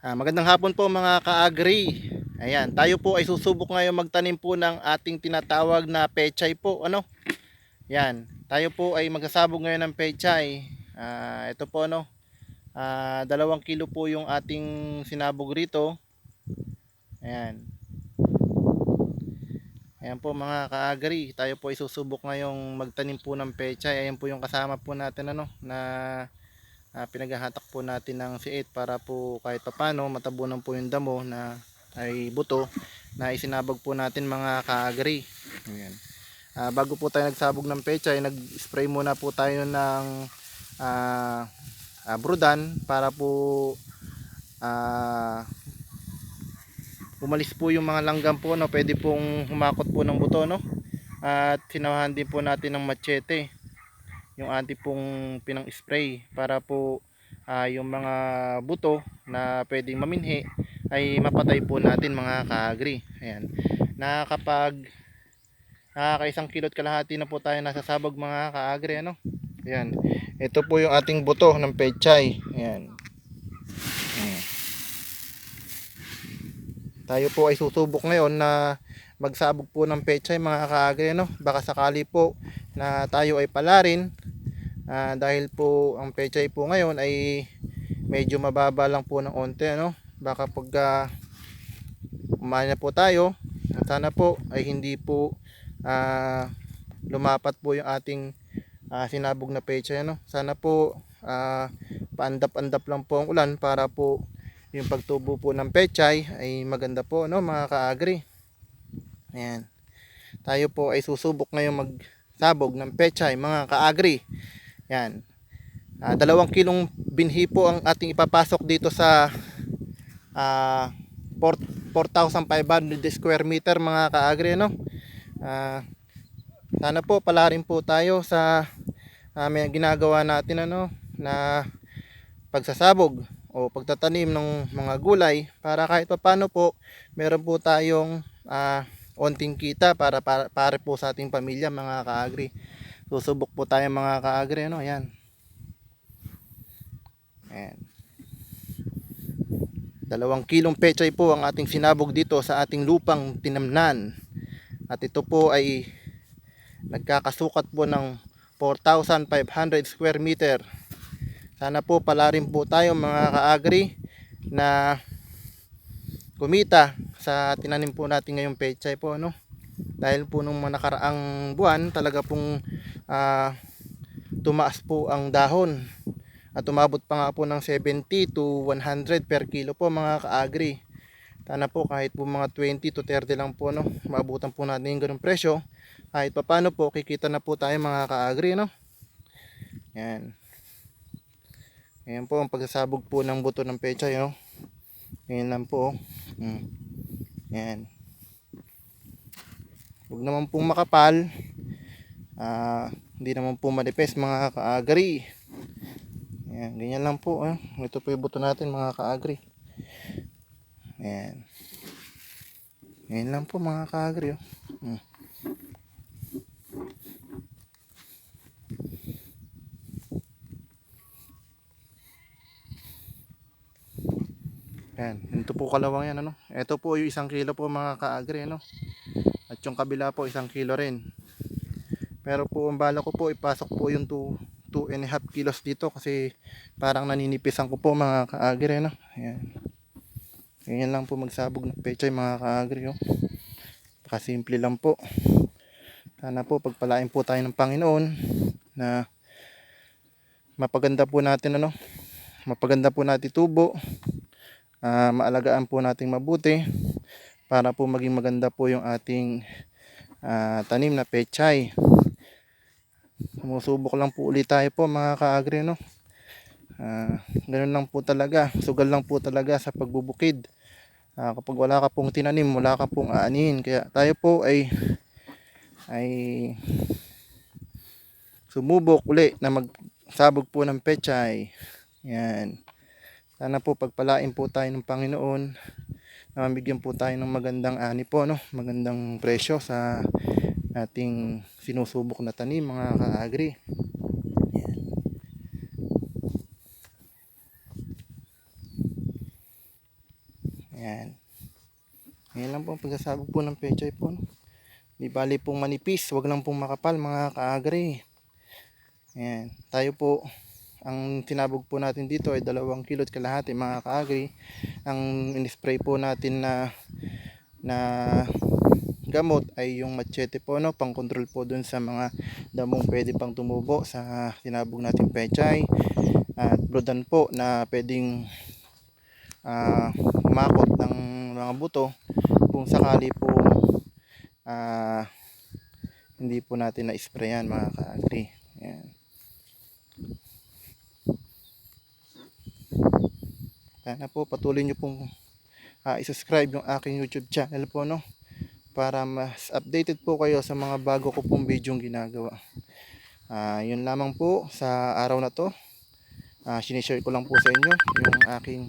Ah, magandang hapon po mga ka-agri. Ayan, tayo po ay susubok ngayon magtanim po ng ating tinatawag na pechay po, ano? Yan, tayo po ay magsasabog ngayon ng pechay. Ah, ito po ano, ah, dalawang kilo po yung ating sinabog rito. Ayan. Ayan po mga ka-agri, tayo po ay susubok ngayong magtanim po ng pechay. Ayan po yung kasama po natin ano, na uh, pinaghahatak po natin ng siit para po kahit papano matabunan po yung damo na ay buto na isinabog po natin mga kaagri. Ayan. Uh, bago po tayo nagsabog ng pecha ay nag-spray muna po tayo ng uh, uh, brudan para po uh, umalis po yung mga langgam po no? Pwede pong humakot po ng buto no? At sinawahan din po natin ng machete yung anti pong pinang spray para po uh, yung mga buto na pwedeng maminhi ay mapatay po natin mga kaagri. Ayan. Nakakapag nakakaisang kilot kalahati na po tayo nasasabog mga kaagri ano? Ayan. Ito po yung ating buto ng pechay. Ayan. tayo po ay susubok ngayon na magsabog po ng pechay mga kaagri no baka sakali po na tayo ay palarin uh, dahil po ang pechay po ngayon ay medyo mababa lang po ng onte ano? Baka pag uh, umana po tayo sana po ay hindi po uh, lumapat po yung ating uh, sinabog na pechay ano? Sana po uh, paandap-andap lang po ang ulan para po yung pagtubo po ng pechay ay maganda po no mga kaagri ayan. Tayo po ay susubok ngayon magsabog ng pechay mga kaagri yan. Uh, dalawang kilong binhi po ang ating ipapasok dito sa uh, 4,500 square meter mga kaagri no. Uh, sana po pala rin po tayo sa uh, ginagawa natin ano na pagsasabog o pagtatanim ng mga gulay para kahit paano po meron po tayong uh, onting kita para, para, para po sa ating pamilya mga kaagri. Susubok po tayo mga kaagri, ano, ayan. Ayan. Dalawang kilong pechay po ang ating sinabog dito sa ating lupang tinamnan. At ito po ay nagkakasukat po ng 4,500 square meter. Sana po pala rin po tayo mga kaagri na kumita sa tinanim po natin ngayong pechay po ano dahil po nung nakaraang buwan talaga pong uh, tumaas po ang dahon. At umabot pa nga po ng 70 to 100 per kilo po mga kaagri. Sana po kahit po mga 20 to 30 lang po no maabutan po natin yung ganung presyo. Kahit pa paano po kikita na po tayo mga kaagri no? Yan. Yan po ang pagsasabog po ng buto ng pecha no yan lang po hmm. yan huwag naman pong makapal uh, hindi naman po manipis mga kaagri Ayan, ganyan lang po eh. ito po yung buto natin mga kaagri Ayan. Ayan lang po mga kaagri oh. hmm. Ayan, ito po kalawang yan ano. Ito po yung isang kilo po mga kaagri ano. At yung kabila po isang kilo rin. Pero po ang bala ko po ipasok po yung 2 2 and a half kilos dito kasi parang naninipisan ko po mga kaagri no. Ayan. Ganyan lang po magsabog ng pechay mga kaagri oh. Kasimple lang po. Sana po pagpalain po tayo ng Panginoon na mapaganda po natin ano. Mapaganda po natin tubo. Uh, maalagaan po natin mabuti para po maging maganda po yung ating uh, tanim na pechay sumusubok lang po ulit tayo po mga kaagri no? Uh, ganun lang po talaga. Sugal lang po talaga sa pagbubukid. Uh, kapag wala ka pong tinanim wala ka pong aanihin kaya tayo po ay ay sumubok uli na magsabog po ng pechay. Yan. Sana po pagpalain po tayo ng Panginoon na mabigyan po tayo ng magandang ani po no? Magandang presyo sa ating sinusubok na tanim mga kaagri Ayan. Ayan lang po ang pagkasabog po ng pechay po. No? Di bali pong manipis, wag lang pong makapal mga kaagri. Ayan. Tayo po, ang tinabog po natin dito ay dalawang kilot kalahati mga kaagri. Ang in-spray po natin na na gamot ay yung machete po no pang control po dun sa mga damong pwede pang tumubo sa tinabog natin pechay at brodan po na pwedeng ah, makot ng mga buto kung sakali po ah, hindi po natin na-sprayan mga ka-agri. Ayan. Sana po patuloy nyo pong ah, i-subscribe yung aking YouTube channel po no para mas updated po kayo sa mga bago ko pong video ginagawa. Ah, yun lamang po sa araw na to. Ah, sinishare ko lang po sa inyo yung aking